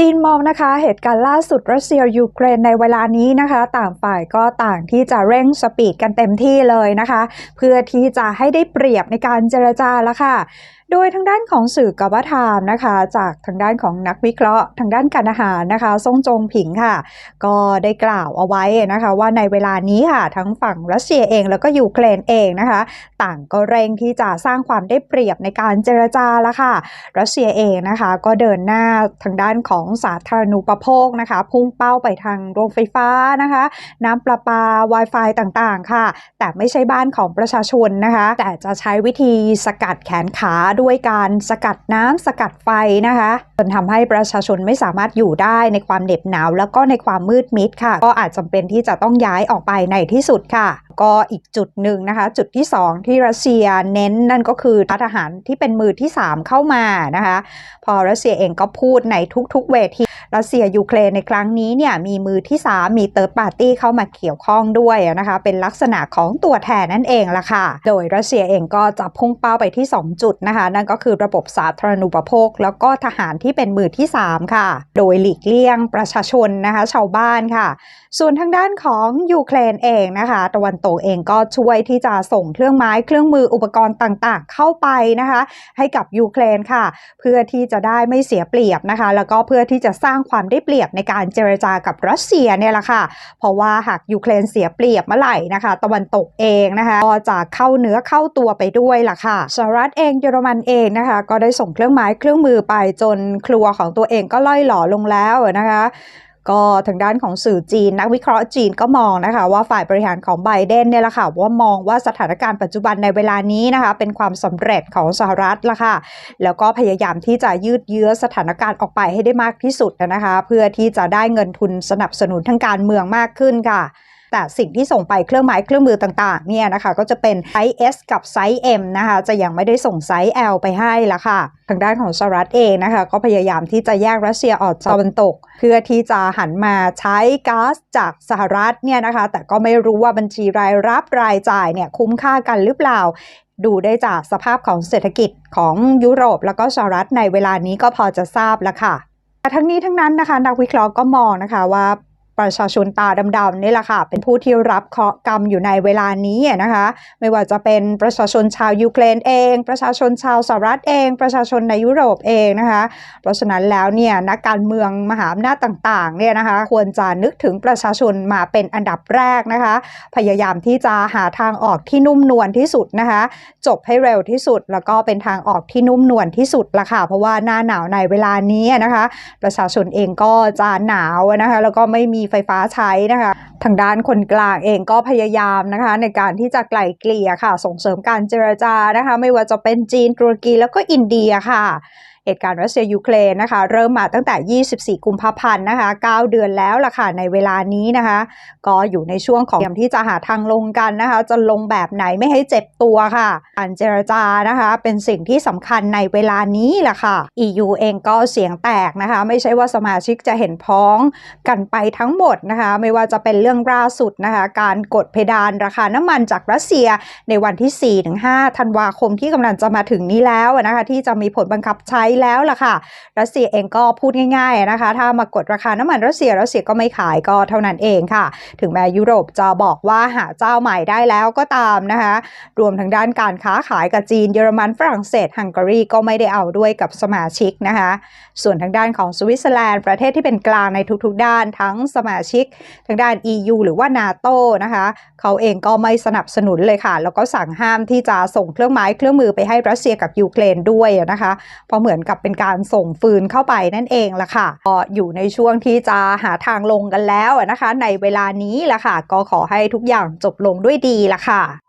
จีนมองนะคะเหตุการณ์ล่าสุดรัสเซียยูเครนในเวลานี้นะคะ ต่างฝ่ายก็ต่างที่จะเร่งสปีดกันเต็มที่เลยนะคะ เพื่อที่จะให้ได้เปรียบในการเจรจาแล้วค่ะ โดยทางด้านของสื่อกบฏามนะคะ จากทางด้านของนักวิเคราะห์ ทางด้านการอาหารนะคะซ่งจงผิงค่ะ ก็ได้กล่าวเอาไว้นะคะ ว่าในเวลานี้ค่ะ ทั้งฝั่งรัสเซียเองแล้วก็ยูเครนเองนะคะ ต่างก็เร่งที่จะสร้างความได้เปรียบในการเจรจาล้วค่ะ รัสเซียเองนะคะก็เดินหน้าทางด้านของสาธารณูปโภคนะคะ พุ่งเป้าไปทางโรงไฟฟ้านะคะ น้ำประปา Wi-Fi ต่างๆ ค่ะ แต่ไม่ใช่บ้านของประชาชนนะคะ แต่จะใช้วิธีสกัดแขนขาด้วยการสกัดน้ำสกัดไฟนะคะจนทำให้ประชาชนไม่สามารถอยู่ได้ในความเหน็บหนาว แล้วก็ในความมืดมิดค่ะ ก็อาจจำเป็นที่จะต้องย้ายออกไปในที่สุดค่ะ ก็อีกจุดหนึ่งนะคะ จุดที่ 2 ที่รัสเซียเน้นนั่นก็คือทหารที่เป็นมือที่ 3 เข้ามานะคะ พอรัสเซียเองก็พูดในทุกๆเวที รัสเซียยูเครนในครั้งนี้เนี่ยมีมือที่ 3 มีเติร์ดปาร์ตี้เข้ามาเกี่ยวข้องด้วยนะคะ เป็นลักษณะของตัวแทนนั่นเองละค่ะ โดยรัสเซียเองก็จะพุ่งเป้าไปที่ 2 จุดนะคะ นั่นก็คือระบบสาธารณูปโภค แล้วก็ทหารที่เป็นมือที่ 3 ค่ะ โดยหลีกเลี่ยงประชาชนนะคะ ชาวบ้านค่ะ ส่วนทางด้านของยูเครนเองนะคะตะวันตกเองก็ช่วยที่จะส่งเครื่องไม้เครื่องมืออุปกรณ์ต่างๆ เข้าไปนะคะ ให้กับยูเครนค่ะ เพื่อที่จะได้ไม่เสียเปรียบนะคะ แล้วก็เพื่อที่จะสร้างความได้เปรียบในการเจรจากับรัสเซียเนี่ยแหละค่ะ เพราะว่าหากยูเครนเสียเปรียบเมื่อไหร่นะคะ ตะวันตกเองนะคะก็จะเข้าเนื้อเข้าตัวไปด้วยล่ะค่ะสหรัฐเองเยอรมันเองนะคะ ก็ได้ส่งเครื่องไม้เครื่องมือไปจนครัวของตัวเองก็ล่อยหล่อลงแล้วนะคะ ก็ทางด้านของสื่อจีน นักวิเคราะห์จีนก็มองนะคะ ว่าฝ่ายบริหารของไบเดนเนี่ยแหละค่ะว่ามองว่าสถานการณ์ปัจจุบันในเวลานี้นะคะ เป็นความสำเร็จของสหรัฐละค่ะ แล้วก็พยายามที่จะยืดเยื้อสถานการณ์ออกไปให้ได้มากที่สุดนะคะ เพื่อที่จะได้เงินทุนสนับสนุนทางการเมืองมากขึ้นค่ะ แต่สิ่งที่ส่งไปเครื่องหมายเครื่องมือต่างๆเนี่ยนะคะก็จะเป็นไซส์ S กับไซส์ M นะคะจะยังไม่ได้ส่งไซส์ L ไปให้ละค่ะ ทางด้านของสหรัฐเองนะคะก็พยายามที่จะแยกรัสเซียออกจากตะวันตก เพื่อที่จะหันมาใช้ก๊าซจากสหรัฐเนี่ยนะคะ แต่ก็ไม่รู้ว่าบัญชีรายรับรายจ่ายเนี่ยคุ้มค่ากันหรือเปล่าดูได้จากสภาพของเศรษฐกิจของยุโรป แล้วก็สหรัฐในเวลานี้ก็พอจะทราบแล้วค่ะ แต่ทั้งนี้ทั้งนั้นนะคะ นักวิเคราะห์ก็มองนะคะว่า ประชาชนตาดำๆนี่แหละค่ะ เป็นผู้ที่รับเคราะห์กรรมอยู่ในเวลานี้นะคะ ไม่ว่าจะเป็นประชาชนชาวยูเครนเอง ประชาชนชาวสหรัฐเอง ประชาชนในยุโรปเองนะคะ เพราะฉะนั้นแล้วเนี่ยนักการเมืองมหาอำนาจต่างๆเนี่ยนะคะ ควรจะนึกถึงประชาชนมาเป็นอันดับแรกนะคะ พยายามที่จะหาทางออกที่นุ่มนวลที่สุดนะคะ จบให้เร็วที่สุดแล้วก็เป็นทางออกที่นุ่มนวลที่สุดละค่ะ เพราะว่าหน้าหนาวในเวลานี้นะคะ ประชาชนเองก็จะหนาวนะคะ แล้วก็ไม่มีไฟฟ้าใช้นะคะ ทางด้านคนกลางเองก็พยายามนะคะ ในการที่จะไกล่เกลี่ยค่ะ ส่งเสริมการเจรจานะคะ ไม่ว่าจะเป็นจีนตุรกีแล้วก็อินเดียค่ะ เหตุการณ์รัสเซียยูเครนนะคะเริ่มมาตั้งแต่ 24 กุมภาพันธ์นะคะ 9 เดือนแล้วล่ะค่ะในเวลานี้นะคะ ก็อยู่ในช่วงของเตรียมที่จะหาทางลงกันนะคะ จะลงแบบไหนไม่ให้เจ็บตัวค่ะการเจรจานะคะเป็นสิ่งที่สำคัญในเวลานี้แหละค่ะ EU เองก็เสียงแตกนะคะ ไม่ใช่ว่าสมาชิกจะเห็นพ้องกันไปทั้งหมดนะคะ ไม่ว่าจะเป็นเรื่องล่าสุดนะคะ การกดเพดานราคาน้ำมันจากรัสเซียในวันที่ 4-5 ธันวาคมที่กำลังจะมาถึงนี้แล้วนะคะที่จะมีผลบังคับใช้แล้วล่ะค่ะ รัสเซียเองก็พูดง่ายๆนะคะ ถ้ามากดราคาน้ำมันรัสเซียรัสเซียก็ไม่ขายก็เท่านั้นเองค่ะ ถึงแม้ยุโรปจะบอกว่าหาเจ้าใหม่ได้แล้วก็ตามนะคะ รวมทางด้านการค้าขายกับจีนเยอรมันฝรั่งเศสฮังการีก็ไม่ได้เอาด้วยกับสมาชิกนะคะ ส่วนทางด้านของสวิตเซอร์แลนด์ประเทศที่เป็นกลางในทุกๆด้านทั้งสมาชิก ทางด้าน EU หรือว่านาโตนะคะ เขาเองก็ไม่สนับสนุนเลยค่ะ แล้วก็สั่งห้ามที่จะส่งเครื่องไม้เครื่องมือไปให้รัสเซียกับยูเครนด้วยนะคะ เพราะเหมือนกับเป็นการส่งฟืนเข้าไปนั่นเองละค่ะก็อยู่ในช่วงที่จะหาทางลงกันแล้วนะคะ ในเวลานี้ละค่ะ ก็ขอให้ทุกอย่างจบลงด้วยดีละค่ะ